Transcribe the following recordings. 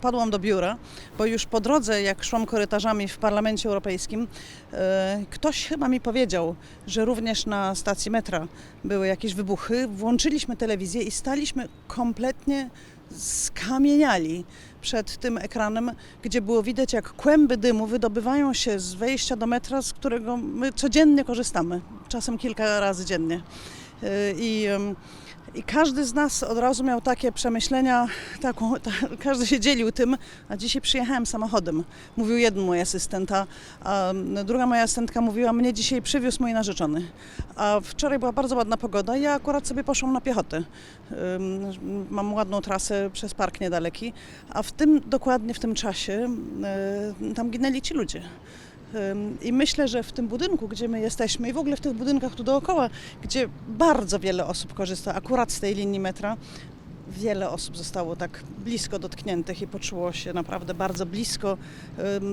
wpadłam do biura, bo już po drodze, jak szłam korytarzami w Parlamencie Europejskim, e, ktoś chyba mi powiedział, że również na stacji metra były jakieś wybuchy. Włączyliśmy telewizję i staliśmy kompletnie skamieniali przed tym ekranem, gdzie było widać, jak kłęby dymu wydobywają się z wejścia do metra, z którego my codziennie korzystamy, czasem kilka razy dziennie. I, i każdy z nas od razu miał takie przemyślenia, taką, ta, każdy się dzielił tym, a dzisiaj przyjechałem samochodem, mówił jeden mój asystent, a, druga moja asystentka mówiła, mnie dzisiaj przywiózł mój narzeczony. A wczoraj była bardzo ładna pogoda ja akurat sobie poszłam na piechotę. Mam ładną trasę przez park niedaleki, a w tym, dokładnie w tym czasie, tam ginęli ci ludzie. I myślę, że w tym budynku, gdzie my jesteśmy i w ogóle w tych budynkach tu dookoła, gdzie bardzo wiele osób korzysta akurat z tej linii metra, wiele osób zostało tak blisko dotkniętych i poczuło się naprawdę bardzo blisko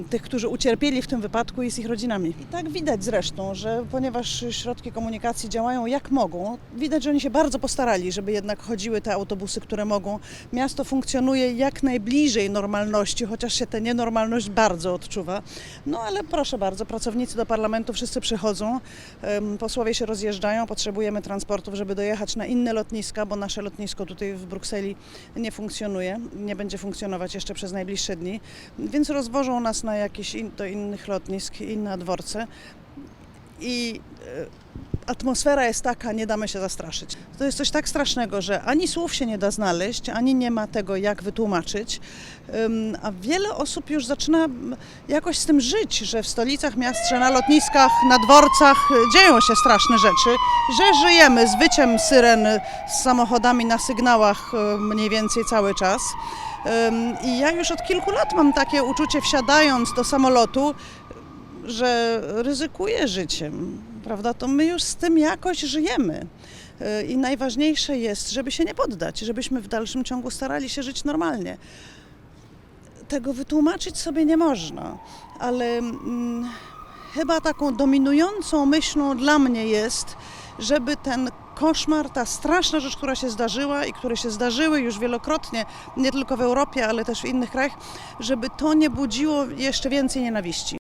tych, którzy ucierpieli w tym wypadku i z ich rodzinami. I tak widać zresztą, że ponieważ środki komunikacji działają jak mogą, widać, że oni się bardzo postarali, żeby jednak chodziły te autobusy, które mogą. Miasto funkcjonuje jak najbliżej normalności, chociaż się tę nienormalność bardzo odczuwa. No ale proszę bardzo, pracownicy do parlamentu wszyscy przychodzą, posłowie się rozjeżdżają, potrzebujemy transportów, żeby dojechać na inne lotniska, bo nasze lotnisko tutaj w Brukseli nie funkcjonuje, nie będzie funkcjonować jeszcze przez najbliższe dni, więc rozwożą nas na jakieś in, do innych lotnisk, inne dworce. I e, atmosfera jest taka, nie damy się zastraszyć. To jest coś tak strasznego, że ani słów się nie da znaleźć, ani nie ma tego, jak wytłumaczyć, a wiele osób już zaczyna mm, jakoś z tym żyć, że w stolicach miast, że na lotniskach, na dworcach y, dzieją się straszne rzeczy, że żyjemy z wyciem syren, z samochodami na sygnałach y, mniej więcej cały czas. I ja już od kilku lat mam takie uczucie, wsiadając do samolotu, że ryzykuję życiem, prawda? To my już z tym jakoś żyjemy. Y, I najważniejsze jest, żeby się nie poddać, żebyśmy w dalszym ciągu starali się żyć normalnie. Tego wytłumaczyć sobie nie można, ale mm, chyba taką dominującą myślą dla mnie jest, żeby ten koszmar, ta straszna rzecz, która się zdarzyła i które się zdarzyły już wielokrotnie, nie tylko w Europie, ale też w innych krajach, żeby to nie budziło jeszcze więcej nienawiści.